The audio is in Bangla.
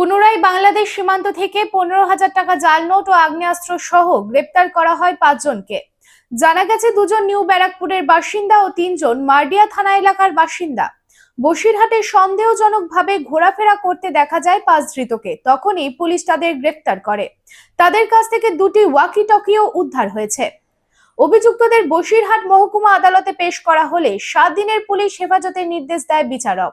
পুনরায় বাংলাদেশ সীমান্ত থেকে পনেরো হাজার টাকা জাল নোট ও আগ্নেয়াস্ত্র সহ গ্রেপ্তার করা হয় পাঁচজনকে। জানা গেছে, দুজন নিউ ব্যারাকপুরের বাসিন্দা ও তিনজন মার্ডিয়া থানা এলাকার বাসিন্দা। বসিরহাটে সন্দেহজনকভাবে ঘোরাফেরা করতে দেখা যায় পাঁচ ধৃতকে। তখনই পুলিশ তাদের গ্রেপ্তার করে। তাদের কাছ থেকে দুটি ওয়াকি টকিও উদ্ধার হয়েছে। অভিযুক্তদের বসিরহাট মহকুমা আদালতে পেশ করা হলে সাত দিনের পুলিশ হেফাজতের নির্দেশ দেয় বিচারক।